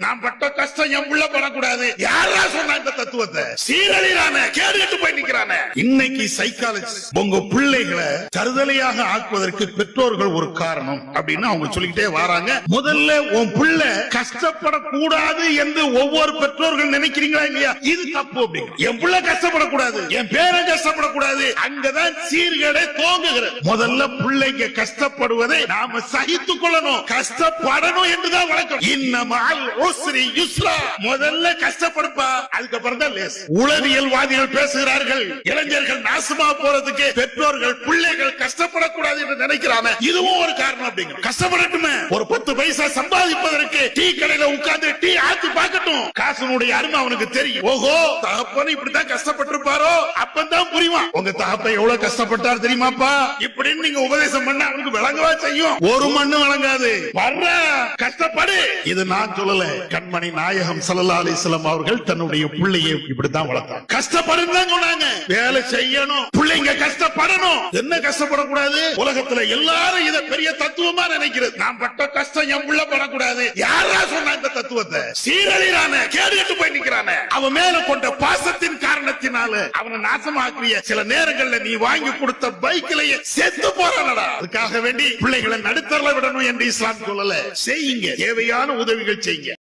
நான் பட்ட கஷ்டம் என் உள்ள படக்கூடாது. யாரா தத்துவத்தை. சீரழிறான கேடுகட்டு போய் நிக்கிறானே. இன்னைக்கு சைக்காலஜி உங்க பிள்ளைகளை தருதலையாக ஆக்குவதற்கு பெற்றோர்கள் ஒரு காரணம் அப்படின்னு அவங்க சொல்லிக்கிட்டே வராங்க. முதல்ல உன் பிள்ளை கஷ்டப்படக்கூடாது என்று ஒவ்வொரு பெற்றோர்கள் நினைக்கிறீங்களா இல்லையா? இது தப்பு அப்படிங்க என் பிள்ளை கஷ்டப்படக்கூடாது என் பேரன் கஷ்டப்படக்கூடாது அங்கதான் சீர்கேடை தோங்குகிறது. முதல்ல பிள்ளைங்க கஷ்டப்படுவதை நாம சகித்துக் கொள்ளணும் கஷ்டப்படணும் என்றுதான் வழக்கம் இன்னமால் முதல்ல கஷ்டப்படுப்பா அதுக்கப்புறம் தான் லேஸ் உளவியல்வாதிகள் பேசுகிறார்கள். இளைஞர்கள் நாசமா போறதுக்கு பெற்றோர்கள் பிள்ளைகள் கஷ்டப்படக்கூடாது என்று நினைக்கிறாங்க. இதுவும் ஒரு காரணம் அப்படிங்க. கஷ்டப்படட்டுமே. ஒரு பத்து பைசா சம்பாதிப்பதற்கு டீ கடையில உட்கார்ந்து டீ ஆத்து பாக்கட்டும் காசனுடைய அருமை அவனுக்கு தெரியும். ஓஹோ தகப்பன் இப்படித்தான் கஷ்டப்பட்டிருப்பாரோ? அப்பதான் புரியுமா? உங்க தகப்பன் எவ்வளவு கஷ்டப்பட்டார் தெரியுமாப்பா? இப்படின்னு நீங்க உபதேசம் பண்ண அவனுக்கு விளங்கவா செய்யும்? ஒரு மண்ணு வழங்காது வர்ற கஷ்டப்படு. இது நான் சொல்லல. கண்மணி நாயகம் சல்லா அலிஸ்லாம் அவர்கள் தன்னுடைய பிள்ளையை இப்படித்தான் வளர்த்தாங்க கஷ்டப்படுன்னு சொன்னாங்க. வேலை செய்யணும். பிள்ளைங்க கஷ்டப்படணும். என்ன கஷ்டப்படக்கூடாது? உலகத்துல எல்லாரும் இத பெரிய தத்துவமா நினைக்கிறது. நான் பட்ட கஷ்டம் என் உள்ள படக்கூடாது. யாரா சொன்னா இந்த தத்துவத்தை? சீரழிறான. கேடுகட்டு போய் நிக்கிறான. அவன் மேல கொண்ட பாசத்தின் காரணத்தினால அவனை நாசமாக்கிய சில நேரங்கள்ல நீ வாங்கி கொடுத்த பைக்கிலேயே செத்து போறானடா. அதுக்காக வேண்டி பிள்ளைகளை நடுத்தரல விடணும் என்று இஸ்லாம் சொல்லல. செய்யுங்க. தேவையான உதவிகள் செய்யுங்க.